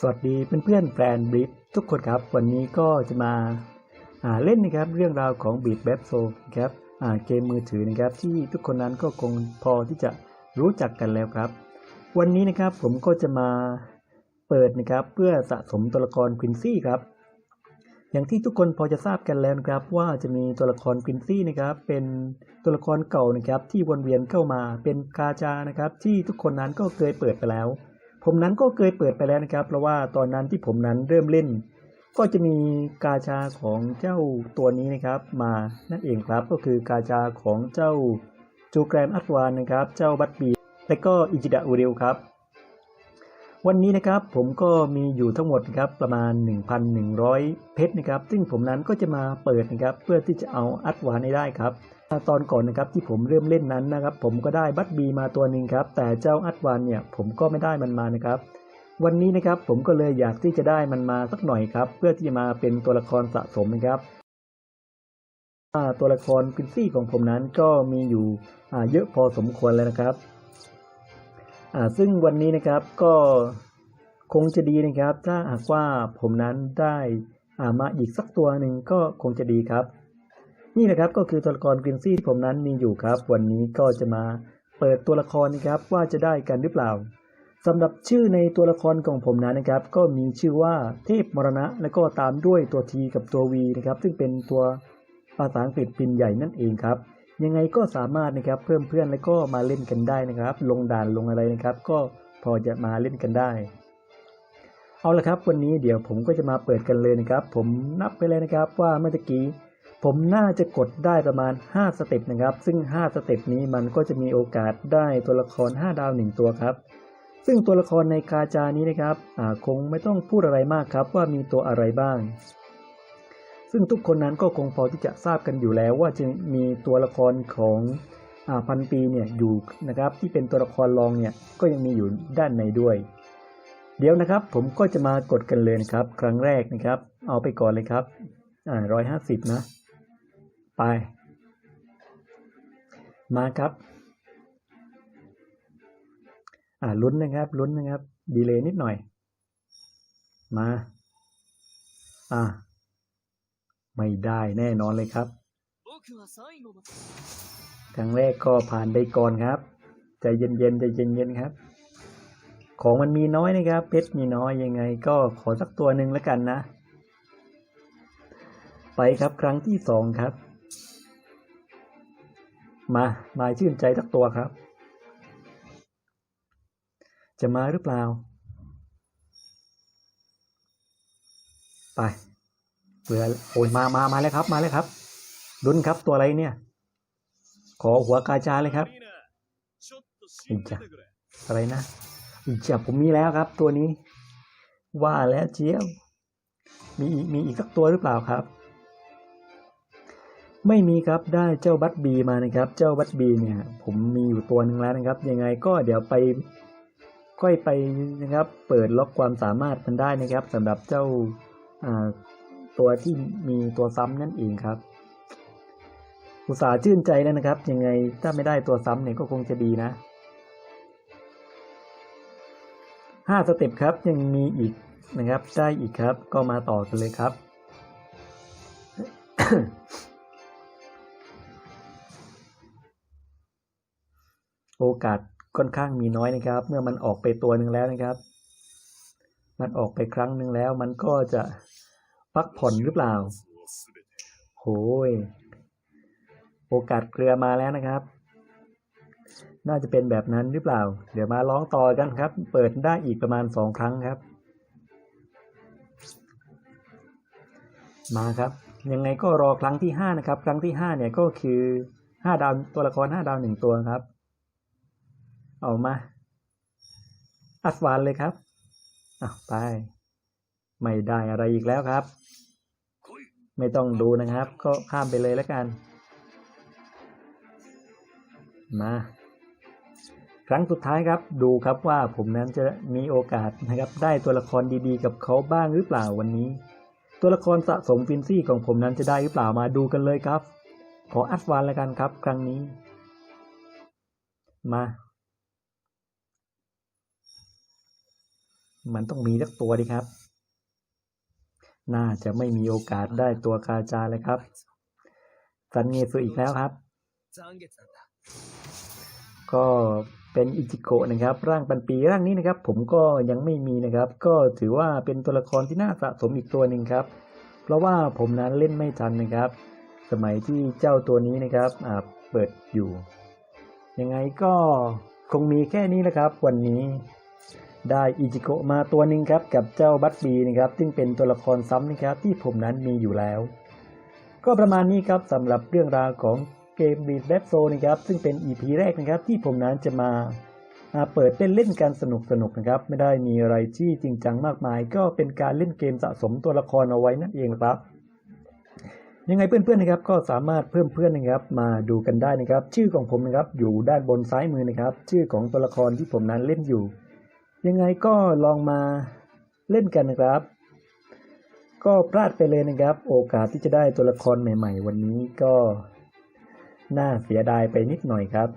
สวัสดีเพื่อนๆแฟนบลิฟทุกคนครับ วันนี้ก็จะมาอ่าเล่นนะครับเรื่องราวของบีดแบฟโซครับอ่าเกมมือถือนะครับที่ทุกคนนั้นก็คงพอที่จะรู้จักกันแล้วครับ วันนี้นะครับผมก็จะมาเปิดนะครับเพื่อสะสมตัวละครควินซี่ครับ อย่างที่ทุกคนพอจะทราบกันแล้วนะครับ ว่าจะมีตัวละครควินซี่นะครับ เป็นตัวละครเก่านะครับที่วนเวียนเข้ามาเป็นกาจานะครับ ที่ทุกคนนั้นก็เคยเปิดไปแล้ว ผมนั้นก็เคยเปิดไปแล้วนะครับ เพราะว่าตอนนั้นที่ผมนั้นเริ่มเล่น ก็จะมีกาชาของเจ้าตัวนี้นะครับ มานั่นเองครับก็คือกาชาของเจ้าจูแกรนอัตวานนะครับ เจ้าบัตบีและก็อิจิดะอูเรลครับ วันนี้นะครับผมก็มีอยู่ทั้งหมดครับประมาณ 1,100 เพชรนะครับ ซึ่งผมนั้นก็จะมาเปิดนะครับเพื่อที่จะเอาอัตวานให้ได้ครับ ตอนก่อนนะครับที่ผมเริ่มเล่นนั้นนะครับ ผมก็ได้บัตบีมาตัวหนึ่งครับ แต่เจ้าอัตวานเนี่ยผมก็ไม่ได้มันมานะครับ วันนี้นะครับผมก็เลยอยากที่จะได้มันมาสักหน่อยครับ เพื่อที่จะมาเป็นตัวละครสะสมนะครับตัวละครควินซี่ของผมนั้นก็มีอยู่เยอะพอสมควรแล้วนะครับซึ่งวันนี้นะครับก็คงจะดีนะครับ ถ้าหากว่าผมนั้นได้อามาอีกสักตัวหนึ่งก็คงจะดีครับ นี่นะครับก็คือตัวละครกรินซี่ที่ผมนั้นมีอยู่ครับ วันนี้ก็จะมาเปิดตัวละครนะครับว่าจะได้กันหรือเปล่าสำหรับชื่อในตัวละครของผมนั้นนะครับ ก็มีชื่อว่าเทพมรณะ และก็ตามด้วยตัว T กับตัว V นะครับ ซึ่งเป็นตัวภาษาอังกฤษพิมพ์ใหญ่นั่นเองครับ ยังไงก็สามารถนะครับเพิ่มเพื่อนแล้วก็มาเล่นกันได้นะครับ ลงด่านลงอะไรนะครับ ก็พอจะมาเล่นกันได้ เอาละครับ วันนี้เดี๋ยวผมก็จะมาเปิดกันเลยนะครับ ผมนับไปเลยนะครับว่าเมื่อกี้ ผมน่าจะกดได้ประมาณ 5 สเต็ปนะครับ ซึ่ง 5 สเต็ปนี้มันก็จะมีโอกาสได้ตัวละคร 5 ดาว 1 ตัวครับ ซึ่งตัวละครในกาจานี้นะครับคงไม่ต้องพูดอะไรมากครับว่ามีตัวอะไรบ้าง ซึ่งทุกคนนั้นก็คงพอที่จะทราบกันอยู่แล้วว่าจะมีตัวละครของอพันปีเนี่ยอยู่นะครับที่เป็นตัวละครรองเนี่ยก็ยังมีอยู่ด้านในด้วย เดี๋ยวนะครับผมก็จะมากดกันเลยนะครับ ครั้งแรกนะครับ เอาไปก่อนเลยครับอ่าร้อยห้าสิบนะ ไป มาครับ อ่าลุ้นนะครับลุ้นนะครับ ดีเลย์นิดหน่อย มา อ่าไม่ได้แน่นอนเลยครับ ครั้งแรกก็ผ่านไปก่อนครับ ใจเย็นๆใจเย็นๆครับ ของมันมีน้อยนะครับ เพชรมีน้อยยังไง ก็ขอสักตัวหนึ่งแล้วกันนะ ไปครับครั้งที่สองครับ มาหมายชื่นใจสักตัวครับ จะมาหรือเปล่า ไปเผื่อโอ้ยมามามาแล้วครับ มาแล้วครับดุนครับตัวอะไรเนี่ย ขอหัวกาจาเลยครับอุจจาอะไรนะอุจจาผมมีแล้วครับ ตัวนี้ ว่าแล้วเจี๊ยวมีมีอีกสักตัวหรือเปล่าครับ ไม่มีครับได้เจ้าบัตบีมานะครับ เจ้าบัตบีเนี่ย ผมมีอยู่ตัวหนึ่งแล้วนะครับ ยังไงก็เดี๋ยวไปค่อยไปนะครับ เปิดล็อกความสามารถมันได้นะครับสำหรับเจ้าตัวที่มีตัวซ้ำนั่นเองครับ อุตสาห์ชื่นใจแล้วนะครับ ยังไงถ้าไม่ได้ตัวซ้ำเนี่ยก็คงจะดีนะห้าสเต็ปครับยังมีอีกนะครับได้อีกครับ ก็มาต่อกันเลยครับ โอกาสค่อนข้างมีน้อยนะครับ เมื่อมันออกไปตัวหนึ่งแล้วนะครับ มันออกไปครั้งหนึ่งแล้ว มันก็จะพักผ่อนหรือเปล่าโหยโอกาสเกลือมาแล้วนะครับ น่าจะเป็นแบบนั้นหรือเปล่า เดี๋ยวมาร้องต่อกันครับ เปิดได้อีกประมาณสองครั้งครับ มาครับ ยังไงก็รอครั้งที่ห้านะครับ ครั้งที่ห้าเนี่ยก็คือห้าดาวตัวละครห้าดาวหนึ่งตัวครับ เอามา อัสวานเลยครับอไป ไม่ได้อะไรอีกแล้วครับ ไม่ต้องดูนะครับ ก็ข้ามไปเลยแล้วกัน มา ครั้งสุดท้ายครับ ดูครับว่าผมนั้นจะมีโอกาสนะครับ ได้ตัวละครดีๆ กับเขาบ้างหรือเปล่าวันนี้ ตัวละครสะสมฟินซี่ของผมนั้นจะได้หรือเปล่ามาดูกันเลยครับ ขออัดวานแล้วกันครับ ครั้งนี้ มา มันต้องมีสักตัวดีครับ น่าจะไม่มีโอกาสได้ตัวคาจาเลยครับซันเงซูอีกแล้วครับ ก็เป็นอิจิโกะนะครับ ร่างปันปีร่างนี้นะครับ ผมก็ยังไม่มีนะครับ ก็ถือว่าเป็นตัวละครที่น่าสะสมอีกตัวหนึ่งครับ เพราะว่าผมนั้นเล่นไม่ทันนะครับ สมัยที่เจ้าตัวนี้นะครับเปิดอยู่ ยังไงก็คงมีแค่นี้นะครับ วันนี้ ได้อิจิโกะมาตัวหนึ่งครับกับเจ้าบัตบีนะครับซึ่งเป็นตัวละครซ้ำนะครับที่ผมนั้นมีอยู่แล้ว ก็ประมาณนี้ครับสำหรับเรื่องราวของเกมบีดแบโซนะครับซึ่งเป็น EP แรกนะครับที่ผมนั้นจะมาาเปิดเล่นเล่นกันสนุกสนุกนะครับ ไม่ได้มีอะไรที่จริงจังมากมาย ก็เป็นการเล่นเกมสะสมตัวละครเอาไว้นั่นเองครับ ยังไงเพื่อนๆนะครับ ก็สามารถเพิ่มเพื่อนนะครับ มาดูกันได้นะครับ ชื่อของผมนะครับอยู่ด้านบนซ้ายมือนะครับ ชื่อของตัวละครที่ผมนั้นเล่นอยู่ ยังไงก็ลองมาเล่นกันนะครับ ก็พลาดไปเลยนะครับ โอกาสที่จะได้ตัวละครใหม่ ๆ วันนี้ก็น่าเสียดายไปนิดหน่อยครับ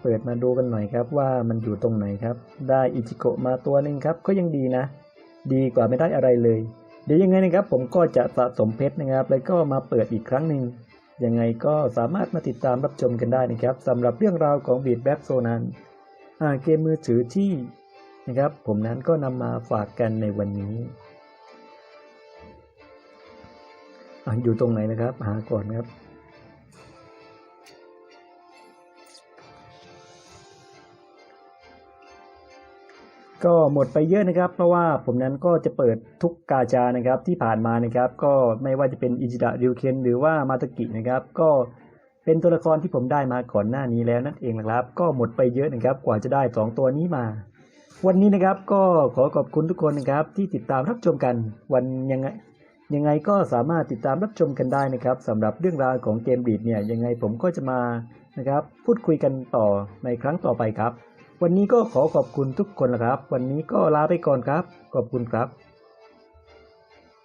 เปิดมาดูกันหน่อยครับว่ามันอยู่ตรงไหนครับ ได้อิจิโกะมาตัวหนึ่งครับ ก็ยังดีนะ ดีกว่าไม่ได้อะไรเลย เดี๋ยวยังไงนะครับ ผมก็จะสะสมเพชรนะครับ แล้วก็มาเปิดอีกครั้งหนึ่งยังไงก็สามารถมาติดตามรับชมกันได้นะครับสำหรับเรื่องราวของบีดแบ็กโซนั้น เกมมือถือที่นะครับ ผมนั้นก็นำมาฝากกันในวันนี้ออยู่ตรงไหนนะครับ หาก่อนครับก็หมดไปเยอะนะครับ เพราะว่าผมนั้นก็จะเปิดทุกกาจานะครับที่ผ่านมานะครับ ก็ไม่ว่าจะเป็นอิจิดะริวเคนหรือว่ามาตากินะครับ ก็ เป็นตัวละครที่ผมได้มาก่อนหน้านี้แล้วนั่นเองนะครับ ก็หมดไปเยอะนะครับ กว่าจะได้สองตัวนี้มา วันนี้นะครับก็ขอขอบคุณทุกคนนะครับ ที่ติดตามรับชมกัน วันยังไงยังไงก็สามารถติดตามรับชมกันได้นะครับสำหรับเรื่องราวของเกมบีดเนี่ยยังไงผมก็จะมานะครับ พูดคุยกันต่อในครั้งต่อไปครับ วันนี้ก็ขอขอบคุณทุกคนนะครับ วันนี้ก็ลาไปก่อนครับ ขอบคุณครับ